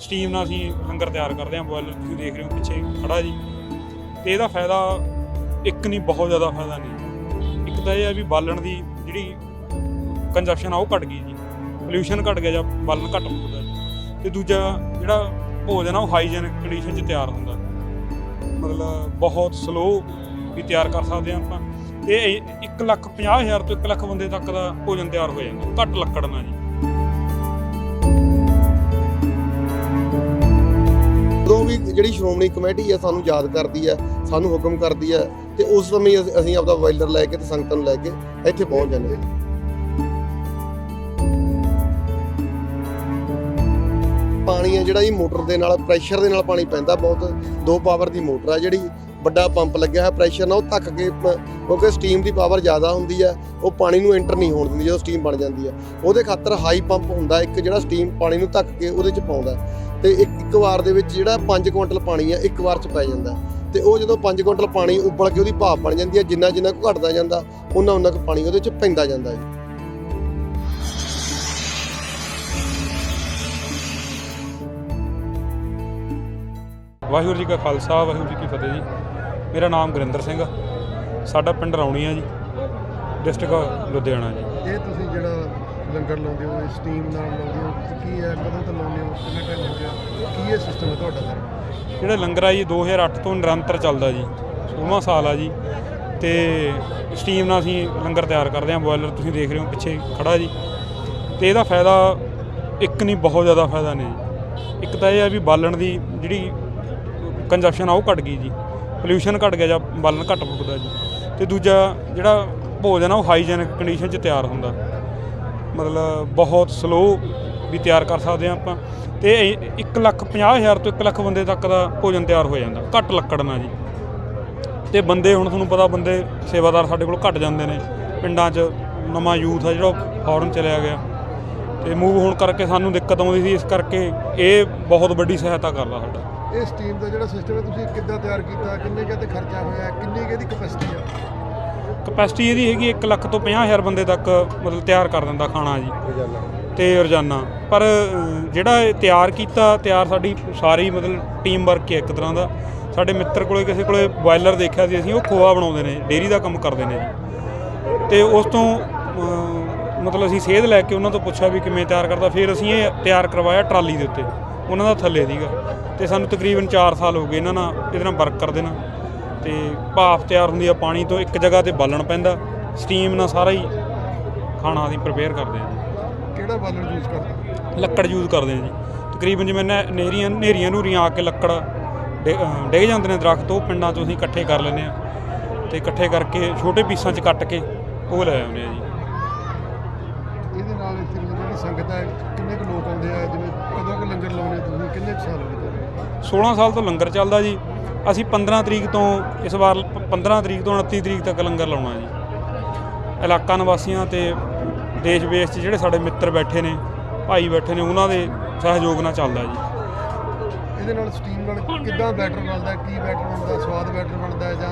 Steam ਨਾਲ ਅਸੀਂ ਲੰਗਰ ਤਿਆਰ ਕਰਦੇ ਹਾਂ ਬੋਇਲਰ ਤੁਸੀਂ ਦੇਖ ਰਹੇ ਹੋ ਪਿੱਛੇ ਖੜਾ ਜੀ। ਤੇ ਇਹਦਾ ਫਾਇਦਾ ਇੱਕ ਨਹੀਂ, ਬਹੁਤ ਜ਼ਿਆਦਾ ਫਾਇਦਾ ਨਹੀਂ। ਇੱਕ ਤਾਂ ਇਹ ਹੈ ਵੀ ਬਾਲਣ ਦੀ ਜਿਹੜੀ ਕੰਜਪਸ਼ਨ ਆ ਉਹ ਘਟ ਗਈ ਜੀ। ਪੋਲਿਊਸ਼ਨ ਘਟ ਗਿਆ ਜਾਂ ਬਾਲਣ ਘੱਟ ਫੁੱਕਦਾ ਜੀ। ਤੇ ਦੂਜਾ ਜਿਹੜਾ ਭੋਜਨ ਆ ਉਹ ਹਾਈਜੀਨਿਕ ਕੰਡੀਸ਼ਨ 'ਚ ਤਿਆਰ ਹੁੰਦਾ। ਮਤਲਬ ਬਹੁਤ ਸਲੋ ਵੀ ਤਿਆਰ ਕਰ ਸਕਦੇ ਹਾਂ ਆਪਾਂ। ਇਹ 1 ਲੱਖ 50 ਹਜ਼ਾਰ ਤੋਂ 1 ਲੱਖ ਬੰਦੇ ਤੱਕ ਦਾ ਭੋਜਨ ਤਿਆਰ ਹੋ ਜਾਂਦਾ। ਘੱਟ ਲੱਕੜ ਨਾਲ ਜੀ। ਜਿਹੜੀ ਸ਼੍ਰੋਮਣੀ ਕਮੇਟੀ ਹੈ ਸਾਨੂੰ ਯਾਦ ਕਰਦੀ ਹੈ ਸਾਨੂੰ ਹੁਕਮ ਕਰਦੀ ਹੈ ਤੇ ਉਸ ਸਮੇਂ ਅਸੀਂ- ਆਪਦਾ ਵਾਇਲਰ ਲੈ ਕੇ ਤੇ ਸੰਗਤਾਂ ਨੂੰ ਲੈ ਕੇ ਇੱਥੇ ਪਹੁੰਚ ਜਾਂਦੇ ਹਾਂ ਪਾਣੀ ਹੈ ਜਿਹੜਾ ਇਹ ਮੋਟਰ ਦੇ ਨਾਲ ਪ੍ਰੈਸ਼ਰ ਦੇ ਨਾਲ ਪਾਣੀ ਪੈਂਦਾ ਬਹੁਤ। ਦੋ ਪਾਵਰ ਦੀ ਮੋਟਰ ਆ ਜਿਹੜੀ ਵੱਡਾ ਪੰਪ ਲੱਗਿਆ ਹੈ ਪ੍ਰੈਸ਼ਰ ਨਾਲ ਉਹ ਧੱਕ ਕੇ ਕਿਉਂਕਿ ਸਟੀਮ ਦੀ ਪਾਵਰ ਜ਼ਿਆਦਾ ਹੁੰਦੀ ਹੈ ਉਹ ਪਾਣੀ ਨੂੰ ਐਂਟਰ ਨਹੀਂ ਹੋਣ ਦਿੰਦੀ, ਜਦੋਂ ਸਟੀਮ ਬਣ ਜਾਂਦੀ ਹੈ ਉਹਦੇ ਖਾਤਰ ਹਾਈ ਪੰਪ ਹੁੰਦਾ, ਇੱਕ ਜਿਹੜਾ ਸਟੀਮ ਪਾਣੀ ਨੂੰ ਧੱਕ ਕੇ ਉਹਦੇ ਚ ਪਾਉਂਦਾ। ਤੇ ਇੱਕ ਇੱਕ ਵਾਰ ਦੇ ਵਿੱਚ ਜਿਹੜਾ 5 ਕੁਇੰਟਲ ਪਾਣੀ ਹੈ ਇੱਕ ਵਾਰ ਚ ਪੈ ਜਾਂਦਾ। ਤੇ ਉਹ ਜਦੋਂ 5 ਕੁਇੰਟਲ ਪਾਣੀ ਉੱਬਲ ਕੇ ਉਹਦੀ ਭਾਪ ਬਣ ਜਾਂਦੀ ਹੈ ਜਿੰਨਾ ਜਿੰਨਾ ਕੁ ਘਟਦਾ ਜਾਂਦਾ ਉਹਨਾਂ ਉਹਨਾਂ ਕੁ ਪਾਣੀ ਉਹਦੇ ਚ ਪੈਂਦਾ ਜਾਂਦਾ ਹੈ। ਵਾਹਿਗੁਰੂ ਜੀ ਕਾ ਖਾਲਸਾ, ਵਾਹਿਗੁਰੂ ਜੀ ਕੀ ਫਤਿਹ ਜੀ। ਮੇਰਾ ਨਾਮ ਗੁਰਿੰਦਰ ਸਿੰਘ ਆ। ਸਾਡਾ ਪਿੰਡ ਰੌਣੀ ਆ ਜੀ ਡਿਸਟ੍ਰਿਕਟ ਲੁਧਿਆਣਾ ਜੀ। ਇਹ ਤੁਸੀਂ ਜਿਹੜਾ ਲੰਗਰ ਲਾਉਂਦੇ ਹੋ ਸਟੀਮ ਨਾਲ ਲਾਉਂਦੇ ਹੋ ਕੀ ਹੈ ਕਦੋਂ ਤੋਂ ਲਾਉਂਦੇ ਹੋ ਕਿੰਨਾ ਟਾਈਮ ਹੋ ਗਿਆ ਕੀ ਇਹ ਸਿਸਟਮ ਹੈ ਤੁਹਾਡਾ ਸਰ ਜਿਹੜਾ ਲੰਗਰ ਆ ਜੀ 2008 ਤੋਂ ਨਿਰੰਤਰ ਚੱਲਦਾ ਜੀ 16ਵਾਂ ਸਾਲ ਆ ਜੀ। ਤੇ ਸਟੀਮ ਨਾਲ ਅਸੀਂ ਲੰਗਰ ਤਿਆਰ ਕਰਦੇ ਹਾਂ ਬੋਇਲਰ ਤੁਸੀਂ ਦੇਖ ਰਹੇ ਹੋ ਪਿੱਛੇ ਖੜਾ ਜੀ। ਤੇ ਇਹਦਾ ਫਾਇਦਾ ਇੱਕ ਨਹੀਂ ਬਹੁਤ ਜ਼ਿਆਦਾ ਫਾਇਦਾ ਨੇ ਜੀ। ਇੱਕ ਤਾਂ ਇਹ ਹੈ ਵੀ ਬਾਲਣ ਦੀ ਜਿਹੜੀ ਕੰਜਪਸ਼ਨ ਆ ਉਹ ਘਟ ਗਈ ਜੀ। ਪੋਲਿਊਸ਼ਨ ਘਟ ਗਿਆ ਜਾਂ ਬਾਲਣ ਘੱਟ ਫੁੱਕਦਾ ਜੀ। ਤੇ ਦੂਜਾ ਜਿਹੜਾ ਭੋਜਨ ਆ ਉਹ ਹਾਈਜੈਨਿਕ ਕੰਡੀਸ਼ਨ 'ਚ ਤਿਆਰ ਹੁੰਦਾ। ਮਤਲਬ ਬਹੁਤ ਸਲੋ ਵੀ ਤਿਆਰ ਕਰ ਸਕਦੇ ਹਾਂ ਆਪਾਂ। ਤੇ 1 ਲੱਖ 50 ਹਜ਼ਾਰ ਤੋਂ 1 ਲੱਖ ਬੰਦੇ ਤੱਕ ਦਾ ਭੋਜਨ ਤਿਆਰ ਹੋ ਜਾਂਦਾ। ਘੱਟ ਲੱਕੜ ਨਾਲ ਜੀ। ਤੇ ਬੰਦੇ ਹੁਣ ਤੁਹਾਨੂੰ ਪਤਾ ਬੰਦੇ ਸੇਵਾਦਾਰ ਸਾਡੇ ਕੋਲ ਘਟ ਜਾਂਦੇ ਨੇ। ਪਿੰਡਾਂ 'ਚ ਨਵਾਂ ਯੂਥ ਆ ਜਿਹੜਾ ਫੌਰਨ ਚਲਿਆ ਗਿਆ। ਤੇ ਮੂਵ ਹੋਣ ਕਰਕੇ ਸਾਨੂੰ ਦਿੱਕਤ ਆਉਂਦੀ ਸੀ। ਇਸ ਕਰਕੇ ਇਹ ਬਹੁਤ ਵੱਡੀ ਸਹਾਇਤਾ ਕਰਦਾ ਸਾਡਾ। ਇਹ ਸਟੀਮ ਦਾ ਜਿਹੜਾ ਸਿਸਟਮ ਹੈ ਤੁਸੀਂ ਕਿੱਦਾਂ ਤਿਆਰ ਕੀਤਾ? ਕਿੰਨੇ ਕੁ ਤੇ ਖਰਚਾ ਹੋਇਆ? ਕਿੰਨੀ ਕੁ ਇਹਦੀ ਕਪੈਸਿਟੀ ਆ? ਕਪੈਸਿਟੀ ਇਹਦੀ ਹੈਗੀ 1 ਲੱਖ ਤੋਂ 50 ਹਜ਼ਾਰ ਬੰਦੇ ਤੱਕ ਮਤਲਬ ਤਿਆਰ ਕਰ ਦਿੰਦਾ ਖਾਣਾ ਜੀ। ਤੇ ਰੋਜ਼ਾਨਾ। ਪਰ ਅ, ਜਿਹੜਾ ਇਹ ਤਿਆਰ ਕੀਤਾ ਤਿਆਰ ਸਾਡੀ ਸਾਰੀ ਮਤਲਬ ਟੀਮ ਵਰਕ ਹੈ ਇੱਕ ਤਰ੍ਹਾਂ ਦਾ। ਸਾਡੇ ਮਿੱਤਰ ਕੋਲੇ ਕਿਸੇ ਕੋਲੇ ਬੋਇਲਰ ਦੇਖਿਆ ਸੀ ਅਸੀਂ ਉਹ ਖੋਆ ਬਣਾਉਂਦੇ ਨੇ ਡੇਰੀ ਦਾ ਕੰਮ ਕਰਦੇ ਨੇ ਜੀ। ਤੇ ਉਸ ਤੋਂ ਅ, ਮਤਲਬ ਅਸੀਂ ਸੇਧ ਲੈ ਕੇ ਉਹਨਾਂ ਤੋਂ ਪੁੱਛਿਆ ਵੀ ਕਿਵੇਂ ਤਿਆਰ ਕਰਦਾ। ਫਿਰ ਅਸੀਂ ਇਹ ਤਿਆਰ ਕਰਵਾਇਆ ਟਰਾਲੀ ਦੇ ਉੱਤੇ। ਉਹਨਾਂ ਦਾ ਥੱਲੇ ਸੀਗਾ ਤੇ ਸਾਨੂੰ ਤਕਰੀਬਨ 4 ਸਾਲ ਹੋ ਗਏ ਇਹਨਾਂ ਨਾਲ ਇਹਦੇ ਨਾਲ ਵਰਕ ਕਰਦੇ ਨਾ ਤੇ ਭਾਫ ਤਿਆਰ ਹੁੰਦੀ ਆ ਪਾਣੀ ਤੋਂ ਇੱਕ ਜਗ੍ਹਾ ਤੇ ਬਾਲਣ ਪੈਂਦਾ। ਸਟੀਮ ਨਾਲ ਸਾਰਾ ਹੀ ਖਾਣਾ ਅਸੀਂ ਪ੍ਰਪੇਅਰ ਕਰਦੇ ਹਾਂ। ਕਿਹੜਾ ਬਾਲਣ ਯੂਜ਼ ਕਰਦੇ? ਲੱਕੜ ਯੂਜ਼ ਕਰਦੇ ਹਾਂ ਜੀ। ਤਕਰੀਬਨ ਜਿਵੇਂ ਨਹਿਰੀਆਂ ਨੇਰੀਆਂ ਨੂਰੀਆਂ ਆ ਕੇ ਲੱਕੜ ਡਿੱਗ ਜਾਂਦੇ ਨੇ ਦਰਖਤ ਉਹ ਪਿੰਡਾਂ ਤੋਂ ਅਸੀਂ ਇਕੱਠੇ ਕਰ ਲੈਂਦੇ ਆ ਤੇ ਇਕੱਠੇ ਕਰਕੇ ਛੋਟੇ ਪੀਸਾਂ 'ਚ ਕੱਟ ਕੇ ਉਹ ਲੈ ਆਉਂਦੇ ਆ ਜੀ। ਇਹਦੇ ਨਾਲ ਇੱਥੇ ਜਿਹੜੀ ਸੰਗਤ ਹੈ ਕਿੰਨੇ ਕੁ ਲੋਕ ਆਉਂਦੇ ਆ ਜਿਵੇਂ ਕਦੋਂ ਕੁ ਲੰਗਰ ਲਾਉਣੇ ਤੁਸੀਂ ਕਿੰਨੇ ਕੁ ਸਾਲ ਹੋ ਗਏ ਤੁਹਾਨੂੰ 16 ਸਾਲ ਤੋਂ ਲੰਗਰ ਚੱਲਦਾ ਜੀ ਅਸੀਂ 15 ਤਰੀਕ ਤੋਂ ਇਸ ਵਾਰ 15 ਤਰੀਕ ਤੋਂ 29 ਤਰੀਕ ਤੱਕ ਲੰਗਰ ਲਾਉਣਾ ਜੀ ਇਲਾਕਾ ਨਿਵਾਸੀਆਂ ਤੇ ਦੇਸ਼ ਵਿਦੇਸ਼ 'ਚ ਜਿਹੜੇ ਸਾਡੇ ਮਿੱਤਰ ਬੈਠੇ ਨੇ ਭਾਈ ਬੈਠੇ ਨੇ ਉਹਨਾਂ ਦੇ ਸਹਿਯੋਗ ਨਾਲ ਚੱਲਦਾ ਜੀ ਇਹਦੇ ਨਾਲ ਸਟੀਮ ਨਾਲ ਕਿੱਦਾਂ ਬੈਟਰ ਬਣਦਾ? ਕੀ ਬੈਟਰ ਬਣਦਾ ਸਵਾਦ ਬੈਟਰ ਬਣਦਾ ਜਾਂ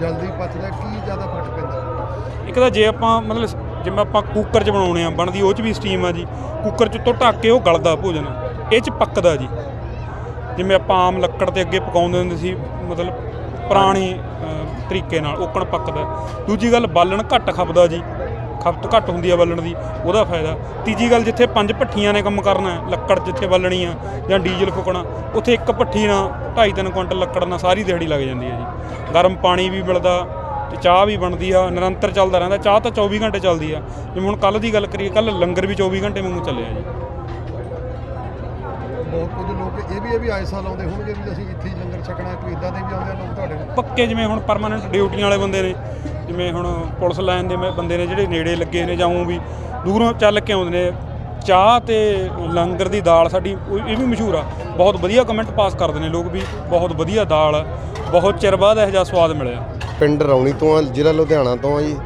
ਜਲਦੀ ਪਚਦਾ? ਕੀ ਜ਼ਿਆਦਾ ਫ਼ਰਕ ਪੈਂਦਾ? ਇੱਕ ਤਾਂ ਜੇ ਆਪਾਂ ਮਤਲਬ ਜਿਵੇਂ ਆਪਾਂ ਕੁੱਕਰ 'ਚ ਬਣਾਉਣੇ ਆ, ਬਣਦੀ ਉਹ 'ਚ ਵੀ ਸਟੀਮ ਆ ਜੀ। ਕੁੱਕਰ 'ਚ ਤੋਂ ਢੱਕ ਕੇ ਉਹ ਗਲਦਾ ਭੋਜਨ ਇਹ 'ਚ ਪੱਕਦਾ ਜੀ। ਜਿਵੇਂ ਆਪਾਂ ਆਮ ਲੱਕੜ ਤੇ ਅੱਗੇ ਪਕਾਉਂਦੇ ਹੁੰਦੇ ਸੀ, ਮਤਲਬ ਪੁਰਾਣੇ ਤਰੀਕੇ ਨਾਲ ਓਕਣ ਪੱਕਦਾ। ਦੂਜੀ ਗੱਲ, ਬਾਲਣ ਘੱਟ ਖਪਦਾ ਜੀ। ਖਪਤ ਘੱਟ ਹੁੰਦੀ ਆ ਬਾਲਣ ਦੀ, ਉਹਦਾ ਫਾਇਦਾ। ਤੀਜੀ ਗੱਲ, ਜਿੱਥੇ ਪੰਜ ਭੱਠੀਆਂ ਨੇ ਕੰਮ ਕਰਨਾ ਲੱਕੜ ਜਿੱਥੇ ਬਾਲਣੀ ਆ ਜਾਂ ਡੀਜ਼ਲ ਫੁਕਣਾ, ਉੱਥੇ ਇੱਕ ਭੱਠੀ ਨਾਲ 2.5-3 ਕੁਇੰਟਲ ਲੱਕੜ ਨਾਲ ਸਾਰੀ ਦਿਹਾੜੀ ਲੱਗ ਜਾਂਦੀ ਹੈ ਜੀ। ਗਰਮ ਪਾਣੀ ਵੀ ਮਿਲਦਾ ਤੇ ਚਾਹ ਵੀ ਬਣਦੀ ਆ ਨਿਰੰਤਰ ਚੱਲਦਾ ਰਹਿੰਦਾ ਚਾਹ ਤਾਂ 24 ਘੰਟੇ ਚੱਲਦੀ ਆ। ਜਿਵੇਂ ਹੁਣ ਕੱਲ ਦੀ ਗੱਲ ਕਰੀਏ ਕੱਲ ਲੰਗਰ ਵੀ 24 ਘੰਟੇ ਵਾਂਗੂ ਚੱਲਿਆ ਜੀ। ਬਹੁਤ ਕੁਝ ਲੋਕ ਇਹ ਵੀ ਇਹ ਵੀ ਆਏ ਸਾਲ ਆਉਂਦੇ ਹੋਣਗੇ ਵੀ ਅਸੀਂ ਇੱਥੇ ਹੀ ਲੰਗਰ ਛਕਣਾ ਕੋਈ ਇਦਾਂ ਦੇ ਵੀ ਆਉਂਦੇ ਆ ਲੋਕ ਤੁਹਾਡੇ ਕੋਲ? ਪੱਕੇ ਜਿਵੇਂ ਹੁਣ ਪਰਮਾਨੈਂਟ ਡਿਊਟੀਆਂ ਵਾਲੇ ਬੰਦੇ ਨੇ ਜਿਵੇਂ ਹੁਣ ਪੁਲਿਸ ਲਾਈਨ ਦੇ ਬੰਦੇ ਨੇ ਜਿਹੜੇ ਨੇੜੇ ਲੱਗੇ ਨੇ ਜਾਂ ਊਂ ਵੀ ਦੂਰੋਂ ਚੱਲ ਕੇ ਆਉਂਦੇ ਨੇ। ਚਾਹ ਤੇ ਲੰਗਰ ਦੀ ਦਾਲ ਸਾਡੀ ਉਹ- ਇਹ ਵੀ ਮਸ਼ਹੂਰ ਆ। ਬਹੁਤ ਵਧੀਆ ਕਮੈਂਟ ਪਾਸ ਕਰਦੇ ਨੇ ਲੋਕ ਵੀ ਬਹੁਤ ਵਧੀਆ ਦਾਲ ਬਹੁਤ ਚਿਰ ਬਾਅਦ ਇਹੋ ਜਿਹਾ ਸਵਾਦ ਮਿਲਿਆ। ਪਿੰਡ ਰੌਣੀ ਤੋਂ ਆ ਜ਼ਿਲ੍ਹਾ ਲੁਧਿਆਣਾ ਤੋਂ ਆ ਜੀ।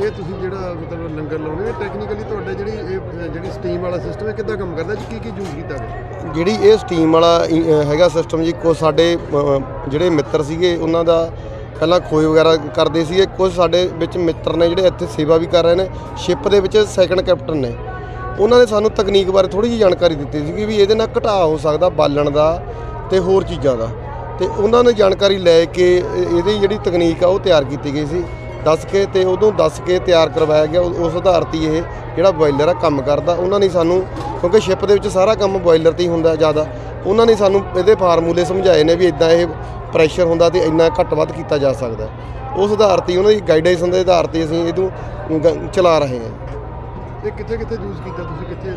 ਇਹ ਤੁਸੀਂ ਜਿਹੜਾ ਮਤਲਬ ਲੰਗਰ ਲਾਉਣੇ ਆ ਟੈਕਨੀਕਲੀ ਤੁਹਾਡੇ ਜਿਹੜੀ ਇਹ ਜਿਹੜੀ ਸਟੀਮ ਵਾਲਾ ਸਿਸਟਮ ਹੈ ਕਿੱਦਾਂ ਕੰਮ ਕਰਦਾ ਜੀ? ਕੀ ਕੀ ਯੂਜ਼ ਕੀਤਾ ਗਿਆ ਜਿਹੜੀ ਇਹ ਸਟੀਮ ਵਾਲਾ ਇ- ਹੈਗਾ ਸਿਸਟਮ ਜੀ ਕੋ ਸਾਡੇ ਅ, ਜਿਹੜੇ ਮਿੱਤਰ ਸੀਗੇ ਉਹਨਾਂ ਦਾ ਪਹਿਲਾਂ ਖੋਏ ਵਗੈਰਾ ਕਰਦੇ ਸੀਗੇ ਕੁਝ ਸਾਡੇ ਵਿੱਚ ਮਿੱਤਰ ਨੇ ਜਿਹੜੇ ਇੱਥੇ ਸੇਵਾ ਵੀ ਕਰ ਰਹੇ ਨੇ ਸ਼ਿਪ ਦੇ ਵਿੱਚ ਸੈਕੰਡ ਕੈਪਟਨ ਨੇ। ਉਹਨਾਂ ਨੇ ਸਾਨੂੰ ਤਕਨੀਕ ਬਾਰੇ ਥੋੜੀ ਜਿਹੀ ਜਾਣਕਾਰੀ ਦਿੱਤੀ ਸੀ ਵੀ ਇਹਦੇ ਨਾਲ ਘਟਾਅ ਹੋ ਸਕਦਾ ਬਾਲਣ ਦਾ ਤੇ ਹੋਰ ਚੀਜ਼ਾਂ ਦਾ। ਤੇ ਉਹਨਾਂ ਨੇ ਜਾਣਕਾਰੀ ਲੈ ਕੇ ਇਹਦੀ ਜਿਹੜੀ ਤਕਨੀਕ ਆ ਉਹ ਤਿਆਰ ਕੀਤੀ ਗਈ ਸੀ। ਦੱਸ ਕੇ ਤੇ ਉਦੋਂ ਦੱਸ ਕੇ ਤਿਆਰ ਕਰਵਾਇਆ ਗਿਆ। ਉਸ ਆਧਾਰ 'ਤੇ ਹੀ ਇਹ ਜਿਹੜਾ ਬੋਇਲਰ ਆ ਕੰਮ ਕਰਦਾ। ਉਹਨਾਂ ਨੇ ਸਾਨੂੰ, ਕਿਉਂਕਿ ਸ਼ਿਪ ਦੇ ਵਿੱਚ ਸਾਰਾ ਕੰਮ ਬੋਇਲਰ ਤੇ ਹੀ ਹੁੰਦਾ ਜ਼ਿਆਦਾ, ਉਹਨਾਂ ਨੇ ਸਾਨੂੰ ਇਹਦੇ ਫਾਰਮੂਲੇ ਸਮਝਾਏ ਨੇ ਵੀ ਇਦਾਂ ਇਹ ਪ੍ਰੈਸ਼ਰ ਹੁੰਦਾ ਤੇ ਇੰਨਾ ਘੱਟ ਵੱਧ ਕੀਤਾ ਜਾ ਸਕਦਾ। ਉਸ ਆਧਾਰ ਤੇ ਉਹਨਾਂ ਦੀ ਗਾਈਡੈਂਸ ਦੇ ਆਧਾਰ ਤੇ ਅਸੀਂ ਇਹਨੂੰ ਚਲਾ ਰਹੇ ਹਾਂ। ਇਹ ਕਿੱਥੇ ਕਿੱਥੇ ਯੂਜ਼ ਕੀਤਾ ਤੁਸੀਂ? ਕਿੱਥੇ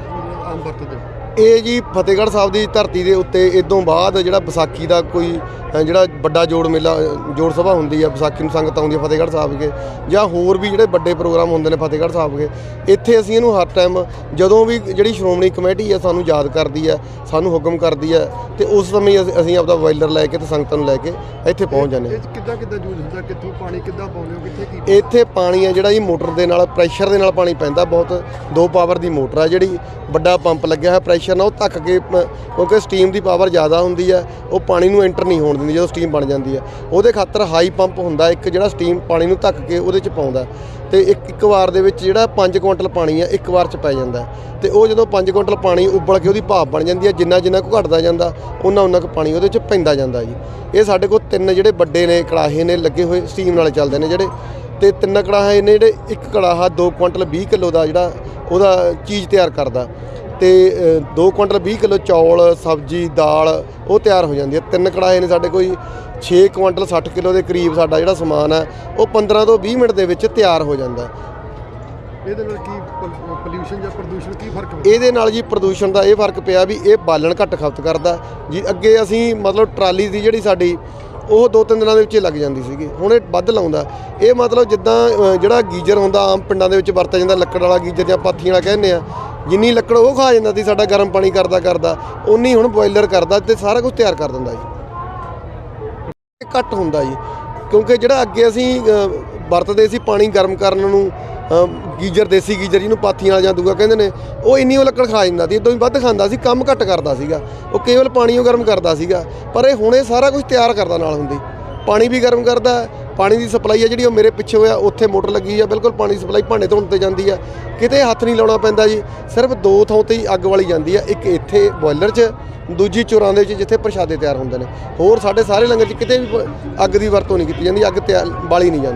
ਆਮ ਵਰਤਦੇ ਹੋ? ਇਹ ਜੀ ਫਤਿਹਗੜ੍ਹ ਸਾਹਿਬ ਦੀ ਧਰਤੀ ਦੇ ਉੱਤੇ ਇਦੋਂ ਬਾਅਦ ਜਿਹੜਾ ਵਿਸਾਖੀ ਦਾ ਕੋਈ ਜਿਹੜਾ ਵੱਡਾ ਜੋੜ ਮੇਲਾ ਜੋੜ ਸਭਾ ਹੁੰਦੀ ਆ ਵਿਸਾਖੀ ਨੂੰ ਸੰਗਤ ਆਉਂਦੀ ਆ ਫਤਿਹਗੜ੍ਹ ਸਾਹਿਬ ਕੇ ਜਾਂ ਹੋਰ ਵੀ ਜਿਹੜੇ ਵੱਡੇ ਪ੍ਰੋਗਰਾਮ ਹੁੰਦੇ ਨੇ ਫਤਿਹਗੜ੍ਹ ਸਾਹਿਬ ਕੇ ਇੱਥੇ ਅਸੀਂ ਇਹਨੂੰ ਹਰ ਟਾਈਮ ਜਦੋਂ ਵੀ ਜਿਹੜੀ ਸ਼੍ਰੋਮਣੀ ਕਮੇਟੀ ਆ ਸਾਨੂੰ ਯਾਦ ਕਰਦੀ ਆ ਸਾਨੂੰ ਹੁਕਮ ਕਰਦੀ ਆ ਤੇ ਉਸ ਸਮੇਂ ਅਸੀਂ- ਅਸੀਂ ਆਪਦਾ ਬੋਇਲਰ ਲੈ ਕੇ ਤੇ ਸੰਗਤਾਂ ਨੂੰ ਲੈ ਕੇ ਇੱਥੇ ਪਹੁੰਚ ਜਾਂਦੇ ਹਾਂ। ਕਿੱਦਾਂ ਕਿੱਦਾਂ ਯੂਜ਼ ਹੁੰਦਾ? ਕਿੱਥੋਂ ਪਾਣੀ ਕਿੱਦਾਂ ਪਾਉਂਦੇ ਹੋ? ਕਿੱਥੇ ਕੀ ਇੱਥੇ ਪਾਣੀ ਆ ਜਿਹੜਾ ਜੀ ਮੋਟਰ ਦੇ ਨਾਲ ਪ੍ਰੈਸ਼ਰ ਦੇ ਨਾਲ ਪਾਣੀ ਪੈਂਦਾ ਬਹੁਤ ਦੋ ਪਾਵਰ ਦੀ ਮੋਟਰ ਆ ਜਿਹੜੀ ਵੱਡਾ ਪੰਪ ਲੱਗਿਆ ਹੋਇਆ ਪ੍ਰੈਸ਼ਰ ਨਾਲ ਉਹ ਧੱਕ ਕੇ ਪ- ਕਿਉਂਕਿ ਸਟੀਮ ਦੀ ਪਾਵਰ ਜ਼ਿਆਦਾ ਹੁੰਦੀ ਹੈ ਉਹ ਪਾਣੀ ਨੂੰ ਐਂਟਰ ਨਹੀਂ ਹੋਣ ਦਿੰਦੀ ਜਦੋਂ ਸਟੀਮ ਬਣ ਜਾਂਦੀ ਹੈ ਉਹਦੇ ਖਾਤਰ ਹਾਈ ਪੰਪ ਹੁੰਦਾ, ਇੱਕ ਜਿਹੜਾ ਸਟੀਮ ਪਾਣੀ ਨੂੰ ਧੱਕ ਕੇ ਉਹਦੇ ਚ ਪਾਉਂਦਾ। ਤੇ ਇੱਕ ਇੱਕ ਵਾਰ ਦੇ ਵਿੱਚ ਜਿਹੜਾ 5 ਕੁਇੰਟਲ ਪਾਣੀ ਆ, ਇੱਕ ਵਾਰ ਚ ਪੈ ਜਾਂਦਾ। ਤੇ ਉਹ ਜਦੋਂ 5 ਕੁਇੰਟਲ ਪਾਣੀ ਉਬਲ ਕੇ ਉਹਦੀ ਭਾਪ ਬਣ ਜਾਂਦੀ ਹੈ ਜਿੰਨਾ ਜਿੰਨਾ ਕੁ ਘਟਦਾ ਜਾਂਦਾ ਉਹਨਾਂ ਉਹਨਾਂ ਕੁ ਪਾਣੀ ਉਹਦੇ ਚ ਪੈਂਦਾ ਜਾਂਦਾ ਜੀ। ਇਹ ਸਾਡੇ ਕੋਲ ਤਿੰਨ ਜਿਹੜੇ ਵੱਡੇ ਨੇ, ਕੜਾਹੇ ਨੇ, ਲੱਗੇ ਹੋਏ ਸਟੀਮ ਨਾਲ ਚੱਲਦੇ ਨੇ ਜਿਹੜੇ। ਤੇ ਤਿੰਨ ਕੜਾਹੇ ਨੇ ਜਿਹੜੇ, ਇੱਕ ਕੜਾਹਾ 2 ਕੁਇੰਟਲ 20 ਕਿਲੋ ਦਾ ਜਿਹੜਾ ਉਹਦਾ ਚੀਜ਼ ਤਿਆਰ ਕਰਦਾ। ਤੇ 2 ਕੁਇੰਟਲ 20 ਕਿਲੋ ਚੌਲ ਸਬਜ਼ੀ ਦਾਲ ਉਹ ਤਿਆਰ ਹੋ ਜਾਂਦੀ ਹੈ। ਤਿੰਨ ਕੜਾਹੇ ਨੇ ਸਾਡੇ ਕੋਈ 6 ਕੁਇੰਟਲ 60 ਕਿਲੋ ਦੇ ਕਰੀਬ ਸਾਡਾ ਜਿਹੜਾ ਸਮਾਨ ਹੈ ਉਹ 15 ਤੋਂ 20 ਮਿੰਟ ਦੇ ਵਿੱਚ ਤਿਆਰ ਹੋ ਜਾਂਦਾ ਹੈ। ਇਹਦੇ ਨਾਲ ਕੀ ਪੋਲਿਊਸ਼ਨ ਜਾਂ ਪ੍ਰਦੂਸ਼ਣ ਕੀ ਫ਼ਰਕ ਪੈਂਦਾ? ਇਹਦੇ ਨਾਲ ਜੀ ਪ੍ਰਦੂਸ਼ਣ ਦਾ ਇਹ ਫ਼ਰਕ ਪਿਆ ਵੀ ਇਹ ਬਾਲਣ ਘੱਟ ਖਪਤ ਕਰਦਾ ਜੀ ਅੱਗੇ ਅਸੀਂ ਮਤਲਬ ਟਰਾਲੀ ਦੀ ਜਿਹੜੀ ਸਾਡੀ ਉਹ ਦੋ ਤਿੰਨ ਦਿਨਾਂ ਦੇ ਵਿੱਚ ਹੀ ਲੱਗ ਜਾਂਦੀ ਸੀਗੀ। ਹੁਣ ਇਹ ਵੱਧ ਲਾਉਂਦਾ। ਇਹ ਮਤਲਬ ਜਿੱਦਾਂ ਜਿਹੜਾ ਗੀਜ਼ਰ ਹੁੰਦਾ, ਆਮ ਪਿੰਡਾਂ ਦੇ ਵਿੱਚ ਵਰਤਿਆ ਜਾਂਦਾ, ਲੱਕੜ ਵਾਲਾ ਗੀਜ਼ਰ ਜਾਂ ਪਾਥੀਆਂ ਵਾਲਾ ਕਹਿੰਦੇ ਆ, ਜਿੰਨੀ ਲੱਕੜ ਉਹ ਖਾ ਜਾਂਦਾ ਸੀ ਸਾਡਾ ਗਰਮ ਪਾਣੀ ਕਰਦਾ ਕਰਦਾ ਉਨੀ ਹੁਣ ਬੋਇਲਰ ਕਰਦਾ ਤੇ ਸਾਰਾ ਕੁਝ ਤਿਆਰ ਕਰ ਦਿੰਦਾ ਜੀ। ਇਹ ਘੱਟ ਹੁੰਦਾ ਜੀ। ਕਿਉਂਕਿ ਜਿਹੜਾ ਅੱਗੇ ਅਸੀਂ ਵਰਤਦੇ ਸੀ ਪਾਣੀ ਗਰਮ ਕਰਨ ਨੂੰ ਗੀਜ਼ਰ, ਦੇਸੀ ਗੀਜ਼ਰ, ਜਿਹਨੂੰ ਪਾਥੀਆਂ ਵਾਲਾ ਜਾਂ ਦੂਆ ਕਹਿੰਦੇ ਨੇ, ਉਹ ਇੰਨੀ ਉਹ ਲੱਕੜ ਖਾ ਜਾਂਦਾ ਸੀ ਇਦੋਂ ਹੀ ਵੱਧ ਖਾਂਦਾ ਸੀ, ਕੰਮ ਘੱਟ ਕਰਦਾ ਸੀਗਾ। ਉਹ ਕੇਵਲ ਪਾਣੀ ਉਹ ਗਰਮ ਕਰਦਾ ਸੀਗਾ, ਪਰ ਇਹ ਹੁਣ ਇਹ ਸਾਰਾ ਕੁਝ ਤਿਆਰ ਕਰਦਾ ਨਾਲ ਹੁੰਦੀ। ਪਾਣੀ ਵੀ ਗਰਮ ਕਰਦਾ, ਪਾਣੀ ਦੀ ਸਪਲਾਈ ਹੈ ਜਿਹੜੀ ਉਹ ਮੇਰੇ ਪਿੱਛੇ ਹੋਇਆ, ਉੱਥੇ ਮੋਟਰ ਲੱਗੀ ਆ, ਬਿਲਕੁਲ ਪਾਣੀ ਦੀ ਸਪਲਾਈ ਭਾਂਡੇ ਧੋਣ ਤੇ ਜਾਂਦੀ ਆ। ਕਿਤੇ ਹੱਥ ਨਹੀਂ ਲਾਉਣਾ ਪੈਂਦਾ ਜੀ, ਸਿਰਫ ਦੋ ਥਾਂ ਤੇ ਹੀ ਅੱਗ ਵਾਲੀ ਜਾਂਦੀ ਆ, ਇੱਕ ਇੱਥੇ ਬੋਇਲਰ 'ਚ, ਦੂਜੀ ਚੁਰਾਂ ਦੇ ਵਿੱਚ ਜਿੱਥੇ ਪ੍ਰਸ਼ਾਦੇ ਤਿਆਰ ਹੁੰਦੇ ਨੇ। ਹੋਰ ਸਾਡੇ ਸਾਰੇ ਲੰਗਰ 'ਚ ਕਿਤੇ ਵੀ ਅੱਗ ਦੀ ਵਰਤੋਂ ਨਹੀਂ ਕੀਤੀ ਜਾਂਦੀ, ਅੱਗ ਤਿਆਰ ਬਾਲੀ ਨਹੀਂ ਜਾਂਦੀ।